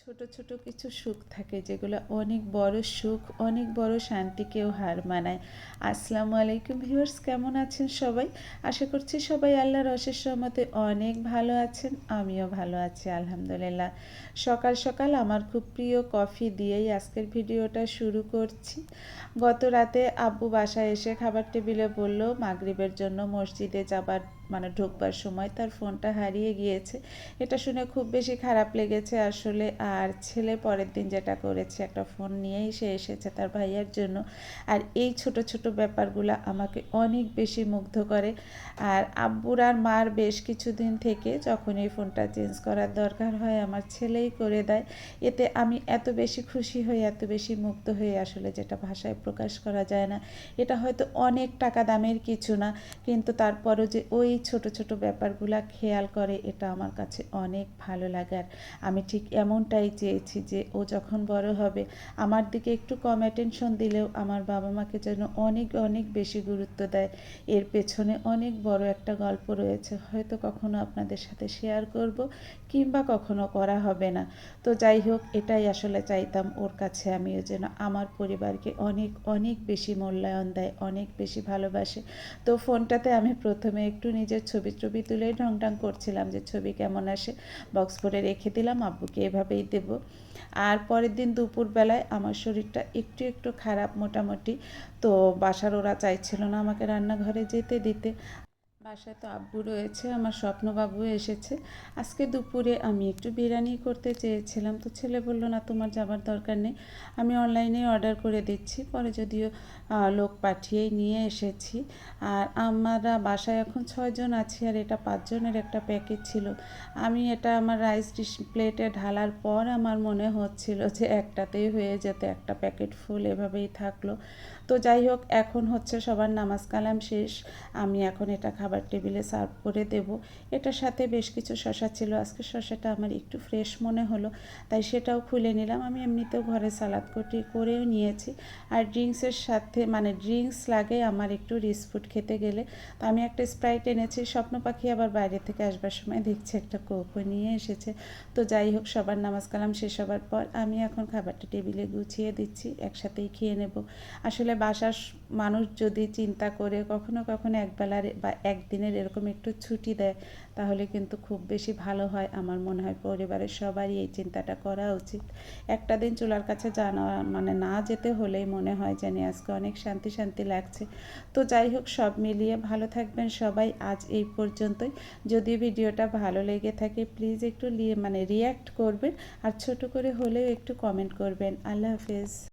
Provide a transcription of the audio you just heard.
ছোট ছোট কিছু সুখ থাকে যেগুলো অনেক বড় সুখ, অনেক বড় শান্তিকেও হার মানায়। আসসালামু আলাইকুম ভিউয়ার্স, কেমন আছেন সবাই? আশা করছি সবাই আল্লাহর অশেষ রহমতে অনেক ভালো আছেন, আমিও ভালো আছি, আলহামদুলিল্লাহ। সকাল সকাল আমার খুব প্রিয় কফি দিয়েই আজকের ভিডিওটা শুরু করছি। গত রাতে আব্বু বাসায় এসে খাবার টেবিলে বলল, মাগরিবের জন্য মসজিদে যাবার মানে ঢুকবার সময় তার ফোনটা হারিয়ে গিয়েছে। এটা শুনে খুব বেশি খারাপ লেগেছে আসলে। আর ছেলে পরের দিন যেটা করেছে, একটা ফোন নিয়েই সে এসেছে তার ভাইয়ার জন্য। আর এই ছোট ছোট ব্যাপারগুলো আমাকে অনেক বেশি মুগ্ধ করে। আর আব্বুর আর মার বেশ কিছুদিন থেকে যখন এই ফোনটা চেঞ্জ করার দরকার হয়, আমার ছেলেই করে দেয়। এতে আমি এত বেশি খুশি হই, এত বেশি মুগ্ধ হই আসলে যেটা ভাষায় প্রকাশ করা যায় না। এটা হয়তো অনেক টাকা দামের কিছু না, কিন্তু তারপরও যে ওই ছোট ছোট ব্যাপারগুলো খেয়াল করে, এটা আমার কাছে অনেক ভালো লাগে। আর আমি ঠিক এমনটাই চেয়েছি যে, ও যখন বড় হবে, আমার দিকে একটু কম অ্যাটেনশন দিলেও আমার বাবা মাকে যেন অনেক অনেক বেশি গুরুত্ব দেয়। এর পেছনে অনেক বড় একটা গল্প রয়েছে, হয়তো কখনো আপনাদের সাথে শেয়ার করব কিংবা কখনো করা হবে না। তো যাই হোক, এটাই আসলে চাইতাম ওর কাছে আমিও যেন আমার পরিবারকে অনেক অনেক বেশি মূল্যায়ন দেয়, অনেক বেশি ভালোবাসে। তো ফোনটাতে আমি প্রথমে একটু নিজের ছবি টবি তুলে ঢং ঢং করছিলাম যে ছবি কেমন আসে বক্স করে রেখে দিলাম, আব্বুকে এভাবেই দেব। আর পরের দিন দুপুরবেলায় আমার শরীরটা একটু একটু খারাপ মোটামুটি। তো বাসার ওরা চাইছিল না আমাকে রান্নাঘরে যেতে দিতে। বাসায় তো আব্বু রয়েছে, আমার স্বপ্নবাবু এসেছে। আজকে দুপুরে আমি একটু বিরিয়ানি করতে চেয়েছিলাম, তো ছেলে বলল, না, তোমার যাবার দরকার নেই। আমি অনলাইনে অর্ডার করে দিচ্ছি, পরে যদিও লোক পাঠিয়েই নিয়ে এসেছি। আর আমরা বাসায় এখন ছয়জন আছি, আর এটা পাঁচজনের একটা প্যাকেজ ছিল। আমি এটা আমার রাইস ডিশ প্লেটে ঢালার পর আমার মনে হচ্ছিল যে একটাতেই হয়ে যেত, একটা প্যাকেট ফুল এভাবেই থাকল। তো যাই হোক, এখন হচ্ছে সবার নামাজ কালাম শেষ। আমি এখন এটা খাবার টেবিলে সার্ভ করে দেব। এটার সাথে বেশ কিছু শশা ছিল। আজকে শশাটা আমার একটু ফ্রেশ মনে হলো, তাই সেটাও খুলে নিলাম। আমি এমনিতেও ঘরে সালাদ কটি করেও নিয়েছি। আর ড্রিঙ্কসের সাথে মানে ড্রিঙ্কস লাগে আমার একটু রিসফুড খেতে গেলে। তো আমি একটা স্প্রাইট এনেছি। স্বপ্ন পাখি আবার বাইরে থেকে আসবার সময় দেখছি একটা কোকো নিয়ে এসেছে। তো যাই হোক, সবার নামাজ কালাম শেষ হবার পর আমি এখন খাবারটা টেবিলে গুছিয়ে দিচ্ছি, একসাথেই খেয়ে নেব। আসলে বাসার মানুষ যদি চিন্তা করে কখনো কখনো একবেলার বা একদিনের এরকম একটু ছুটি দেয়, তাহলে কিন্তু খুব বেশি ভালো হয়। আমার মনে হয় পরিবারের সবারই এই চিন্তাটা করা উচিত। একটা দিন চুলার কাছে জানা মানে না যেতে হলেই মনে হয় যেন আজকে অনেক শান্তি শান্তি লাগছে। তো যাই হোক, সব মিলিয়ে ভালো থাকবেন সবাই। আজ এই পর্যন্তই। যদি ভিডিওটা ভালো লেগে থাকে প্লিজ একটু মানে রিয়্যাক্ট করবেন। আর ছোট করে হলেও একটু কমেন্ট করবেন। আল্লাহ হাফেজ।